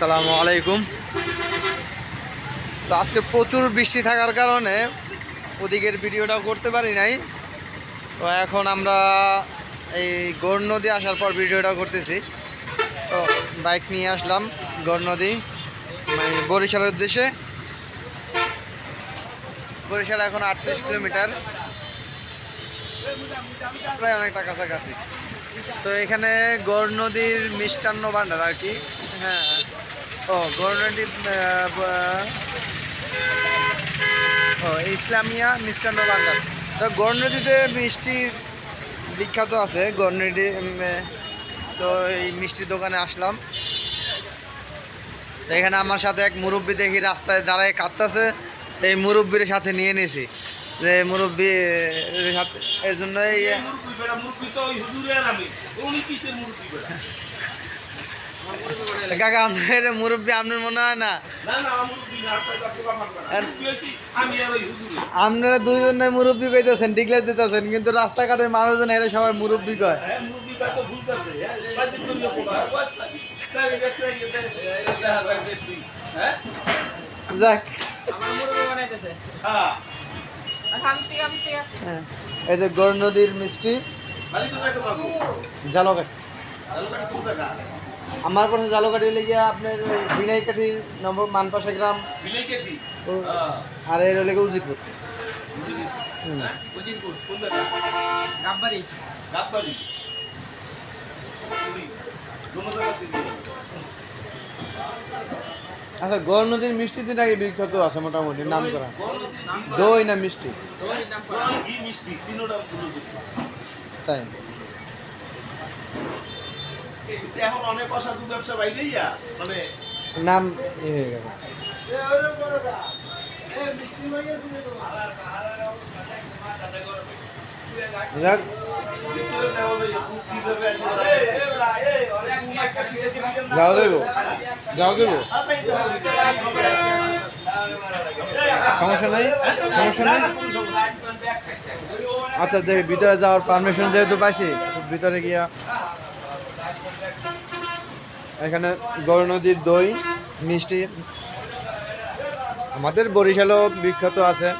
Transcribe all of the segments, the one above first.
আসসালামু আলাইকুম। তো আজকে প্রচুর বৃষ্টি থাকার কারণে ওদিকের ভিডিওটা করতে পারি নাই। তো এখন আমরা এই গড় নদী আসার পর ভিডিওটা করতেছি। তো বাইক নিয়ে আসলাম গড় নদী মানে বরিশালের উদ্দেশ্যে। বরিশাল এখন আটত্রিশ কিলোমিটার, প্রায় অনেকটা কাছাকাছি। তো এখানে গড় নদীর মিষ্টান্ন ভাণ্ডার আর কি। হ্যাঁ ও নদীর ও ইসলামিয়া মিষ্টান্ন ভাণ্ডার তো গণনদীতে মিষ্টি বিখ্যাত আছে আহ, তো এই মিষ্টির দোকানে আসলাম। এখানে আমার সাথে এক মুরব্বী দেখি রাস্তায় দাঁড়ায় কাঁদতেছে এই মুরব্বীর সাথে নিয়ে নিয়েছি যে মুরব্বী সাথে এর জন্য এই কাকা আপনার মুরব্বী আপনার মনে হয় না? না না মুরব্বি না আপনার আর- মুরব্বি কইতেছেন ডিক্লেয়ার দিতেছেন কিন্তু রাস্তাঘাটের মানুষজন এরা সবাই মুরব্বী কয়। হ্যাঁ হ্যাঁ হ্যাঁ? যাক। আমার মুরগি বানাইতেছে। হ্যাঁ। হ্যাঁ। এই যে গড় নদীর মিষ্টি খালি তো আমার পাশে জালকাঠি লেগে আপনার ওই বিনাইকাঠি নম্বর মানপাশা গ্রাম। ও, আর এর লেগে উজিপুর। হ্যাঁ? আচ্ছা গড় নদীর মিষ্টি দিন আগে বিখ্যাত আছে মোটামুটি নাম করা। দই না মিষ্টি? তাই। এখন অনেক অসাধু ব্যবসা বাইরে মানে নাম এ হয়ে গেল। যাও দেবো। যাও দেবো। সমস্যা নাই? সমস্যা নাই? আচ্ছা দেখি ভিতরে যাওয়ার পারমিশন যেহেতু পাইছি ভিতরে গিয়া এখানে গৌর নদীর দই মিষ্টি। আমাদের বরিশালও বিখ্যাত আছে।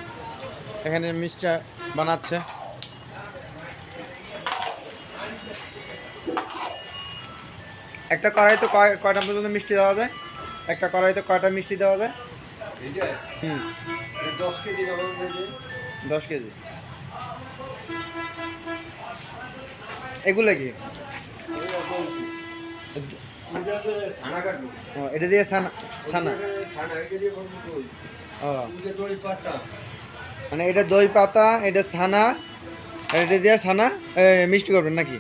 এখানে মিষ্টি বানাচ্ছে। একটা কড়াইতে কয় কয়টা পর্যন্ত মিষ্টি দেওয়া যায়? একটা কড়াইতে কয়টা মিষ্টি দেওয়া যায়? হুম। দশ কেজি দশ কেজি। এগুলো কি? ও এটা দিয়ে ছানা ছানা ও। মানে এটা দই পাতা এটা ছানা এটা দিয়ে ছানা মিষ্টি করবেন নাকি?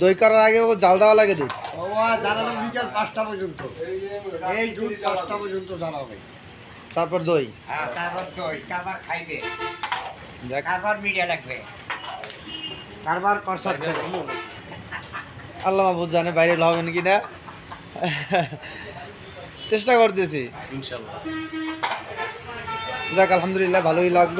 দই করার আগে ও জাল দেওয়া লাগে দুধ বিকাল পাঁচটা পর্যন্ত এই দুধ পাঁচটা পর্যন্ত জানাবে তারপর দই? হ্যাঁ তারপর দই তারপর খাইবে। তারপর মিডিয়া লাগবে। তারপর কষাত আল্লাহ মাহবুদ জানে বাইরে হবেন কি না? চেষ্টা করতেছি। ইনশাল্লাহ যাক আলহামদুলিল্লাহ ভালোই লাগল।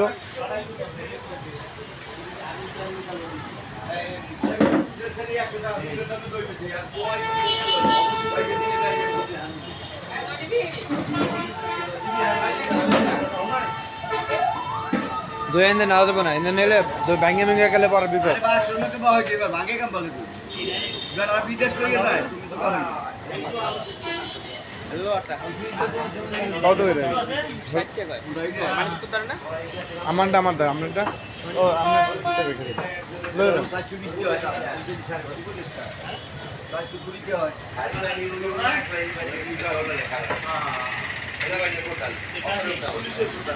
এনে না দেবো না। এনে নিলে দই ভেঙে ভেঙে গেলে পরে বিপদ। কত ষাট টাকা। মানে তো তার না? আমারটা আমারটা আপনারটা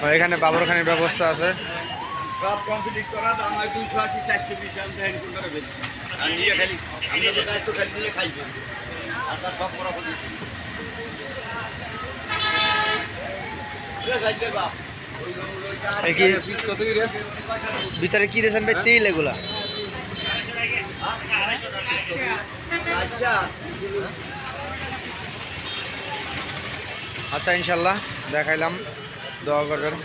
ও এখানে বাবরখানির ব্যবস্থা আছে। সব কমপ্লিট করা, দাম হয় দুইশো আশি, চারশো বিশ, আমি করে বেশি খালি আমরা তো দায়িত্ব খালি খাইবে আর তার সব করা? ভিতরে কি ভাই? তেল এগুলা। আচ্ছা ইনশাল্লাহ দেখাইলাম, দোয়া করবেন।